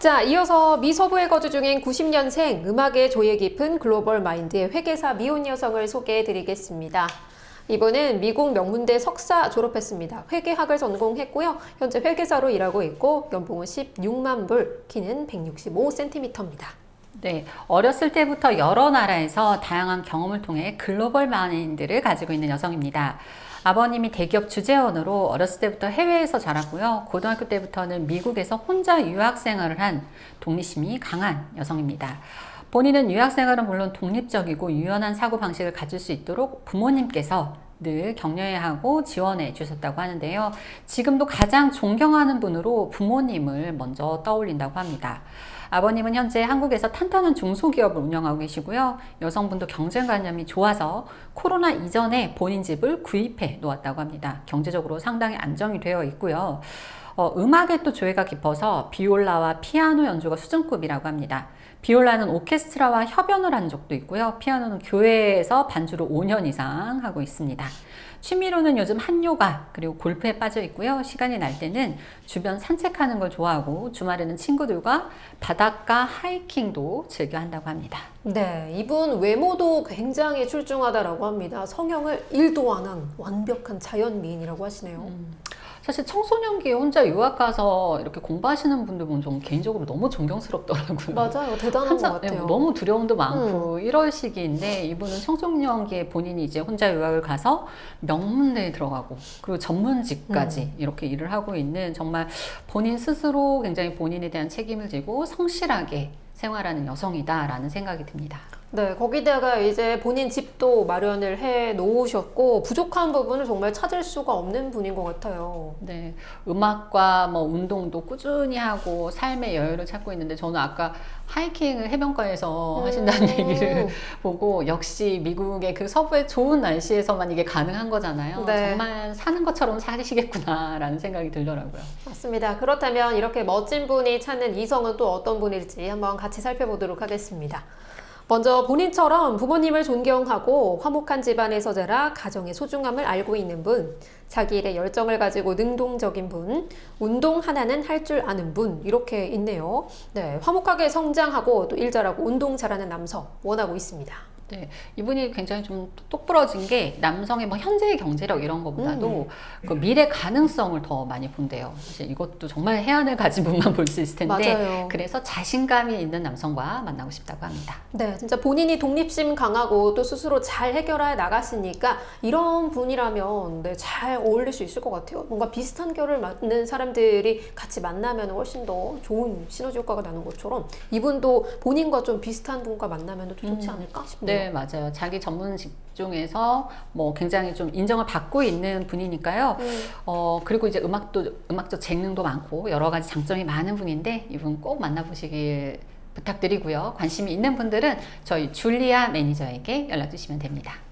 자, 이어서 미 서부에 거주 중인 90년생 음악의 조예 깊은 글로벌 마인드의 회계사 미혼 여성을 소개해 드리겠습니다. 이분은 미국 명문대 석사 졸업했습니다. 회계학을 전공했고요. 현재 회계사로 일하고 있고 연봉은 16만 불, 키는 165cm입니다. 네, 어렸을 때부터 여러 나라에서 다양한 경험을 통해 글로벌 마인드를 가지고 있는 여성입니다. 아버님이 대기업 주재원으로 어렸을 때부터 해외에서 자랐고요. 고등학교 때부터는 미국에서 혼자 유학 생활을 한 독립심이 강한 여성입니다. 본인은 유학 생활은 물론 독립적이고 유연한 사고 방식을 가질 수 있도록 부모님께서 늘 격려하고 지원해 주셨다고 하는데요. 지금도 가장 존경하는 분으로 부모님을 먼저 떠올린다고 합니다. 아버님은 현재 한국에서 탄탄한 중소기업을 운영하고 계시고요. 여성분도 경쟁관념이 좋아서 코로나 이전에 본인 집을 구입해 놓았다고 합니다. 경제적으로 상당히 안정이 되어 있고요. 어, 음악에 또 조예가 깊어서 비올라와 피아노 연주가 수준급이라고 합니다. 비올라는 오케스트라와 협연을 한 적도 있고요. 피아노는 교회에서 반주를 5년 이상 하고 있습니다. 취미로는 요즘 한요가 그리고 골프에 빠져 있고요. 시간이 날 때는 주변 산책하는 걸 좋아하고 주말에는 친구들과 바닷가 하이킹도 즐겨 한다고 합니다. 네, 이분 외모도 굉장히 출중하다라고 합니다. 성형을 1도 안 한 완벽한 자연 미인이라고 하시네요. 사실 청소년기에 혼자 유학 가서 이렇게 공부하시는 분들 보면 좀 개인적으로 너무 존경스럽더라고요. 맞아요. 대단한 한참- 것 같아요. 음. 네, 너무 두려움도 많고 이럴 시기인데 이분은 청소년기에 본인이 이제 혼자 유학을 가서 명문대에 들어가고 그리고 전문직까지 음. 이렇게 일을 하고 있는 정말 본인 스스로 굉장히 본인에 대한 책임을 지고 성실하게 생활하는 여성이다라는 생각이 듭니다. 네, 거기다가 이제 본인 집도 마련을 해 놓으셨고 부족한 부분을 정말 찾을 수가 없는 분인 것 같아요. 네, 음악과 뭐 운동도 꾸준히 하고 삶의 여유를 찾고 있는데 저는 아까 하이킹을 해변가에서 하신다는 음. 얘기를 보고 역시 미국의 그 서부의 좋은 날씨에서만 이게 가능한 거잖아요. 네. 정말 사는 것처럼 사시겠구나라는 생각이 들더라고요. 맞습니다. 그렇다면 이렇게 멋진 분이 찾는 이성은 또 어떤 분일지 한번 같이 살펴보도록 하겠습니다. 먼저 본인처럼 부모님을 존경하고 화목한 집안에서 자라 가정의 소중함을 알고 있는 분, 자기 일에 열정을 가지고 능동적인 분, 운동 하나는 할 줄 아는 분, 이렇게 있네요. 네, 화목하게 성장하고 또 일 잘하고 운동 잘하는 남성 원하고 있습니다. 네, 이분이 굉장히 좀 똑부러진 게 남성의 뭐 현재의 경제력 이런 것보다도 음. 그 미래 가능성을 더 많이 본대요. 사실 이것도 정말 해안을 가진 분만 볼 수 있을 텐데 맞아요. 그래서 자신감이 있는 남성과 만나고 싶다고 합니다. 네, 진짜 본인이 독립심 강하고 또 스스로 잘 해결해 나갔으니까 이런 분이라면 네, 잘 어울릴 수 있을 것 같아요. 뭔가 비슷한 결을 맞는 사람들이 같이 만나면 훨씬 더 좋은 시너지 효과가 나는 것처럼 이분도 본인과 좀 비슷한 분과 만나면 또 좋지 음. 않을까 싶네요. 네, 맞아요. 자기 전문 직종에서 뭐 굉장히 좀 인정을 받고 있는 분이니까요. 음, 어, 그리고 이제 음악도, 음악적 재능도 많고 여러 가지 장점이 많은 분인데 이분 꼭 만나보시길 부탁드리고요. 관심이 있는 분들은 저희 줄리아 매니저에게 연락 주시면 됩니다.